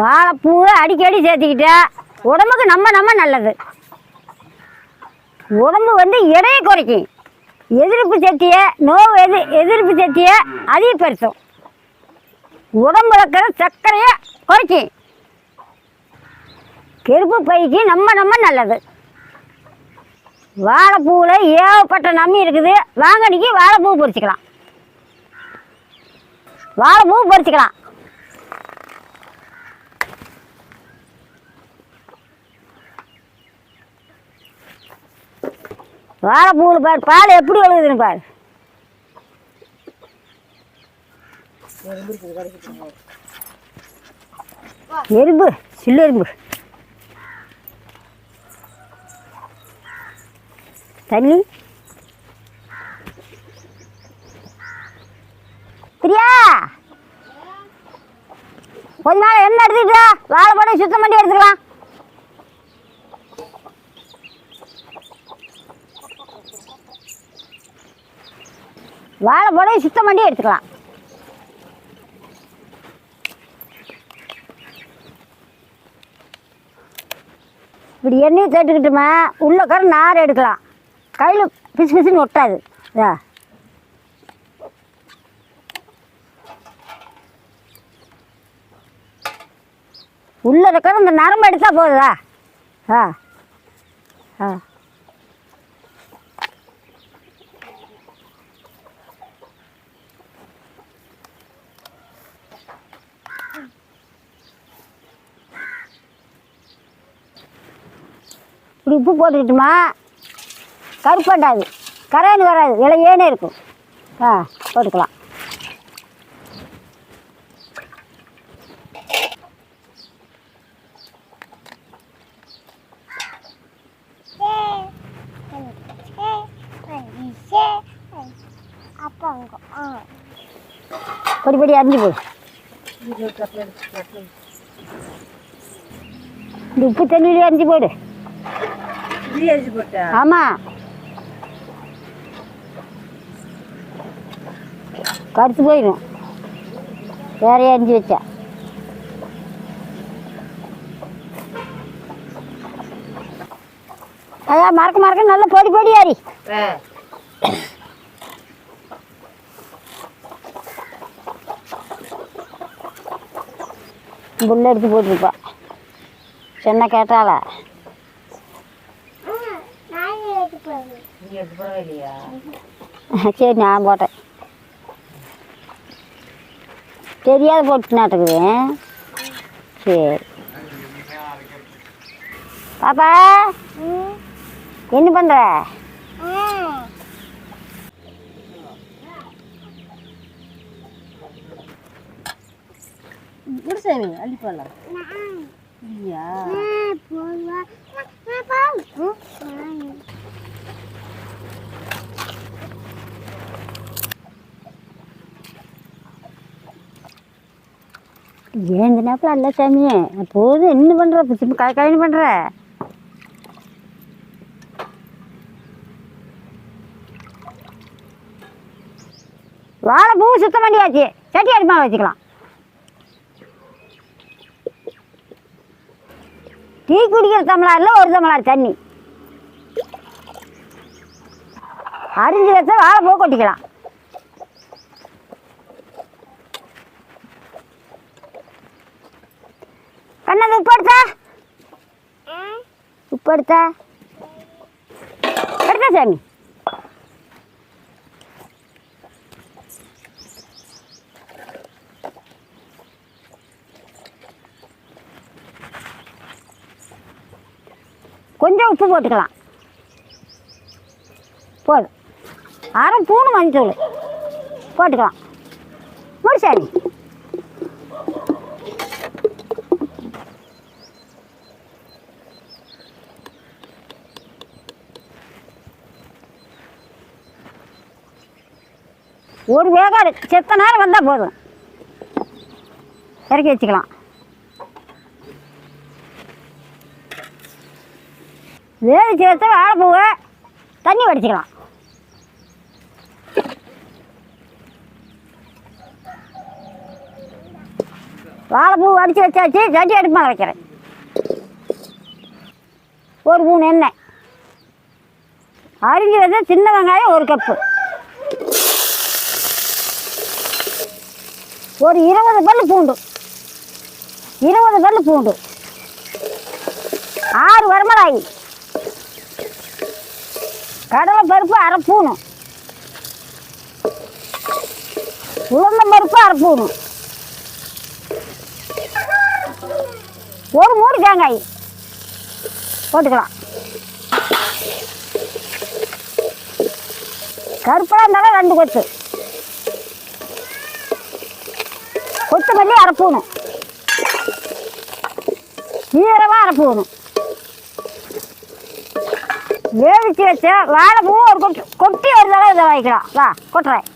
வாழைப்பூவை அடிக்கடி சேர்த்துக்கிட்டா. உடம்புக்கு நம்ம நம்ம நல்லது. உடம்பு வந்து எடையை குறைக்கும். எதிர்ப்பு சக்தியை நோய் எதி எதிர்ப்பு சக்தியை அதிகப்படுத்தும். உடம்புல இருக்கிற சர்க்கரையை குறைக்கும். கெருப்பு பைக்கு நம்ம நம்ம நல்லது. வாழைப்பூவில் ஏகப்பட்ட நம்பி இருக்குது. வாங்கடிக்கு வாழைப்பூ பொறிச்சிக்கலாம் வாழைப்பூ பொறிச்சிக்கலாம் வாழைப்பூவில் பார் பால் எப்படி ஒழுகுதுன்னு பார். எறும்பு சில்லு எறும்பு. தண்ணி. பிரியா. கொஞ்ச நாள் என்ன எடுத்துக்கிட்டா வாழை போட்டு சுத்தம் பண்ணி எடுத்துக்கலாம். வாழை போட சுத்தம் பண்ணி எடுத்துக்கலாம். இப்படி எண்ணெயை தேட்டுக்கிட்டுமா உள்ளக்கார நார் எடுக்கலாம். கையில் பிசு பிசுன்னு ஒட்டாது. இதா. உள்ள இருக்கிற இந்த நரம்பு எடுத்தால் போகுதா ஆ. ஆ. இப்படி உப்பு போட்டுக்கிட்டுமா? கருப்பாட்டாது. கரையானு வராது. விலையேனே இருக்கும். ஆ போட்டுக்கலாம். பொடி பொடி அரிஞ்சு போடு. இந்த உப்பு தண்ணியிலே அரிஞ்சு போடு. ஆமாம் கருத்து போயிடும். வேறையா அரிஞ்சு வச்சா. அதான் மறக்க மறக்க நல்ல பொடி பொடி அரி புல் எடுத்து போட்டிருப்பா. சொன்ன கேட்டாளா நீ எடுத்து போடவே இல்லையா சரி நான் போட்டேன். தெரியாத போட்டு நாட்டுக்குது சரி. பாப்பா என்ன பண்ணுற குடிசாமி அள்ளி போடலாம் இல்லையா? ஏன் இந்த நேரத்தில் அல்ல சாமி. போது என்ன பண்ணுற பிச்சு கை கைன்னு பண்ணுற வாழைப்பூ சுத்தம் பண்ணியாச்சு. சட்டி அடிமா வச்சுக்கலாம். டீ குடிக்கிற தமிழாரில் ஒரு தமிழார் தண்ணி. அரிஞ்சு வச்சா வாழைப்பூ கொட்டிக்கலாம் கண்ணது உப்பு எடுத்தா உப்பு எடுத்தா சாமி. கொஞ்சம் உப்பு போட்டுக்கலாம். போதும். அரை பூணு மஞ்சள் போட்டுக்கலாம். முடிச்சாமி ஒரு வேகாடு செத்த நேரம் வந்தால் போதும். இறக்கி வச்சுக்கலாம். வேவிச்சு வச்ச வாழைப்பூவை தண்ணி வடிச்சுக்கலாம். வாழைப்பூ வடித்து வச்சாச்சு சட்டி அடுப்பாக வைக்கிறேன் ஒரு மூணு எண்ணெய். அரிஞ்சு வந்து சின்ன வெங்காயம் ஒரு கப்பு. ஒரு இருபது பல்லு பூண்டு. இருபது பல்லு பூண்டு. ஆறு வரமிளகாய். கடலை பருப்பு அரை பூணும் உளுந்தம் பருப்பு அரை பூணும் ஒரு மூணு தேங்காய். போட்டுக்கலாம். கருப்பாக இருந்தாலும் ரெண்டு கொத்து. கொத்தமல்லி அரை பூணும் சீரகமாக அரை பூணும் வேவிச்சு வச்ச வாழைப்பூ ஒரு கொட்டி கொட்டி ஒரு தடவை இதை வாங்கிக்கலாம். வா கொட்டுறேன்.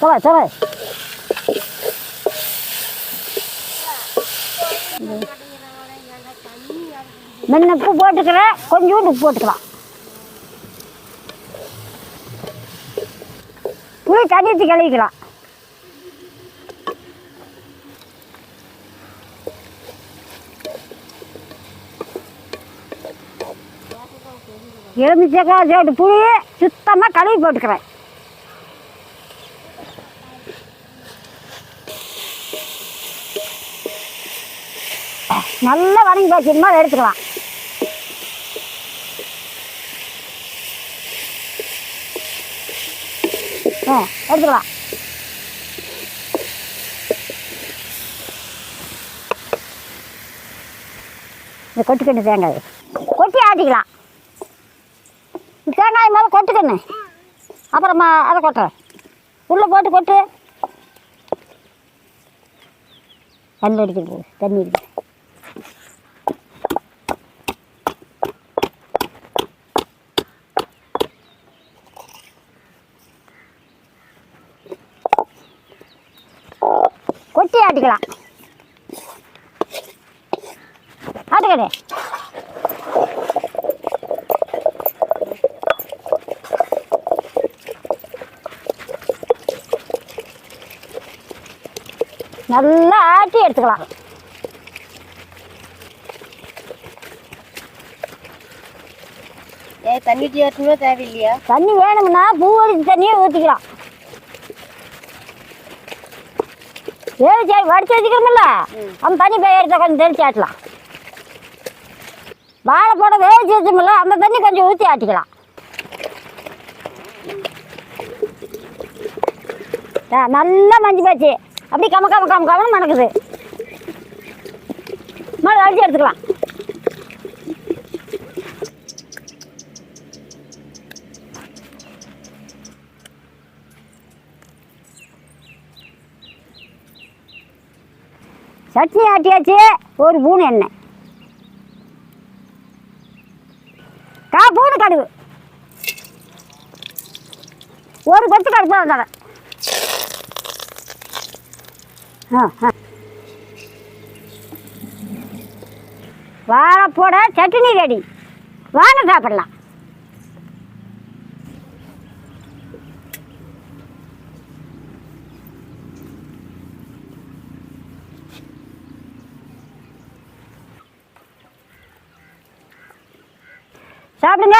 சொல்ல சொல்ல முன்ன உப்பு போட்டுக்கிறேன் கொஞ்சோண்டு உப்பு போட்டுக்கலாம். புளி தண்ணி ஊற்றி கழுவிக்கலாம் எலுமிச்சக்காய் சேர்த்து புளி சுத்தமாக கழுவி போட்டுக்கிறேன். நல்லா வணங்கி போச்சுமா எடுத்துக்கலாம். ஆ எடுத்துக்கலாம். இந்த கொட்டுக்கண்ணு தேங்காய். கொட்டி ஆட்டிக்கலாம். தேங்காய் மேலே கொட்டுக்கண்ணு. அப்புறமா அதை கொட்டுறேன். உள்ளே போட்டு கொட்டு. தண்ணி அடிக்கிறது தண்ணி அடிக்கிறது கொட்டி ஆட்டிக்கலாம் ஆட்டுக்கடை நல்லா ஆட்டி எடுத்துக்கலாம். தண்ணி தேவையில்லையா? தண்ணி வேணும்னா பூ அடிச்சு தண்ணியை ஊற்றிக்கலாம் வேவிச்சு வடிச்சு வச்சுக்கிறோமில்ல அந்த தண்ணி போய் எடுத்து கொஞ்சம் தெளிச்சு ஆட்டலாம். வாழைப்பழ வேவிச்சு வச்சோமில்ல அந்த தண்ணி கொஞ்சம் ஊற்றி ஆட்டிக்கலாம். நல்லா மஞ்சள் போச்சு. அப்படி கம கம கம கமன்னு மணக்குது. மழை அடிச்சு எடுத்துக்கலாம். சட்னி ஆட்டியாச்சு. ஒரு பூணு எண்ணெய். கா பூனு கடுகு. ஒரு கொத்து கடுப்பா வந்தாங்க ஆ ஆ. வாழைப்போட சட்னி ரெடி. வாங்க சாப்பிடலாம். சாப்பிடுங்க.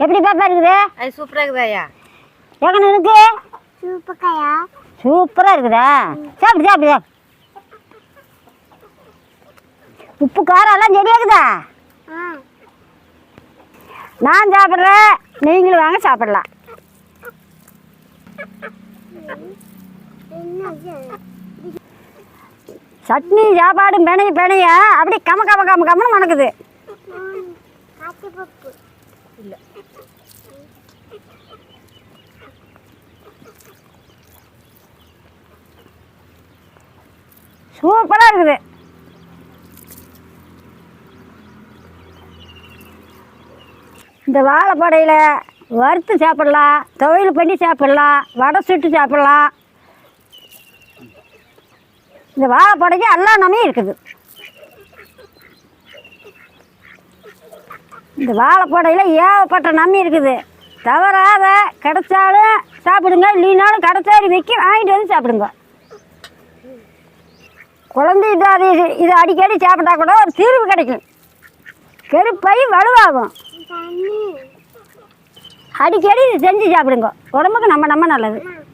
எப்படி பாப்பா இருக்குது? அது சூப்பராக இருக்குதாயா எங்கன்னு இருக்கு? சூப்பராயா சூப்பரா இருக்குதா? சாப்பிடு சாப்பிடு. உப்பு காரம் எல்லாம் சரியாகுதா நான் சாப்பிட்றேன். நீங்களும் வாங்க சாப்பிடலாம். சட்னி சாப்பாடு பிணைய பிணைய? அப்படி கம கம கம கமன்னு மணக்குது. சூப்பராக இருக்குது. இந்த வாழைப்படையில் வறுத்து சாப்பிடலாம் துவையல் பண்ணி சாப்பிடலாம் வடை சுட்டு சாப்பிடலாம். இந்த வாழைப்படைக்கு எல்லா நமையும் இருக்குது. இந்த வாழைப்படையில் ஏகப்பட்ட நன்மை இருக்குது. தவறாத கிடைச்சாலும் சாப்பிடுங்க இல்லைனாலும் கடைச்சாரி விற்கி வாங்கிட்டு வந்து சாப்பிடுங்க. குழந்தைகிட்ட அது இது- இது அடிக்கடி சாப்பிட்டா கூட ஒரு தீர்வு கிடைக்கும். கருப்பை வலுவாகும். அடிக்கடி இது செஞ்சு சாப்பிடுங்க. உடம்புக்கு நம்ம நம்ம நல்லது.